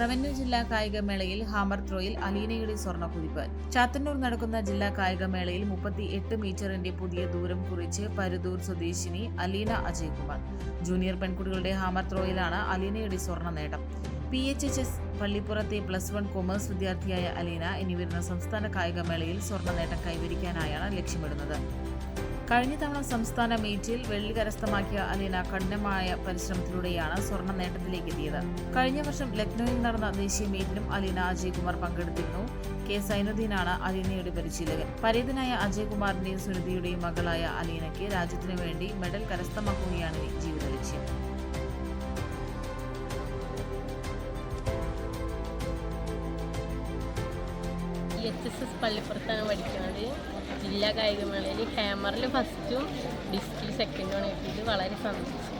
Revenue ജില്ലാ കായികമേളയിൽ hammer ത്രോയിൽ അലീനയുടെ സ്വർണക്കുതിപ്പ് Chathannoor നടക്കുന്ന ജില്ലാ കായികമേളയിൽ മുപ്പത്തി എട്ട് മീറ്ററിന്റെ പുതിയ ദൂരം കുറിച്ച് പരുതൂർ സ്വദേശിനി അലീന അജയ്കുമാർ. ജൂനിയർ പെൺകുട്ടികളുടെ ഹാമർ ത്രോയിലാണ് അലീനയുടെ സ്വർണ നേട്ടം പി എച്ച് എച്ച് എസ് പള്ളിപ്പുറത്തെ പ്ലസ് വൺ കൊമേഴ്സ് വിദ്യാർത്ഥിയായ അലീന ഇനി വരുന്ന സംസ്ഥാന കായികമേളയിൽ സ്വർണ നേട്ടം കൈവരിക്കാനായാണ് ലക്ഷ്യമിടുന്നത്. കഴിഞ്ഞ തവണ സംസ്ഥാന മീറ്റിൽ വെള്ളി കരസ്ഥമാക്കിയ അലീന കഠിനമായ പരിശ്രമത്തിലൂടെയാണ് സ്വർണ നേട്ടത്തിലേക്ക് എത്തിയത്. കഴിഞ്ഞ വർഷം ലക്നൌവിൽ നടന്ന ദേശീയ മീറ്റിലും അലീന അജയ്കുമാർ പങ്കെടുത്തിരുന്നു. കെ സൈനുദ്ദീനാണ് അലീനയുടെ പരിശീലകൻ. പരേതനായ അജയ്കുമാറിന്റെയും സുനിതയുടെയും മകളായ അലീനയ്ക്ക് രാജ്യത്തിനു വേണ്ടി മെഡൽ കരസ്ഥമാക്കുകയാണ് ജീവിത ലക്ഷ്യം. ഇ എച്ച് എസ് എസ് പള്ളിപ്പുറത്താണ് പഠിക്കുന്നത് ജില്ലാ കായികമേളയിൽ ഹാമറിൽ ഫസ്റ്റും ഡിസ്കിൽ സെക്കൻഡുമാണ് കിട്ടിയത് വളരെ സന്തോഷം.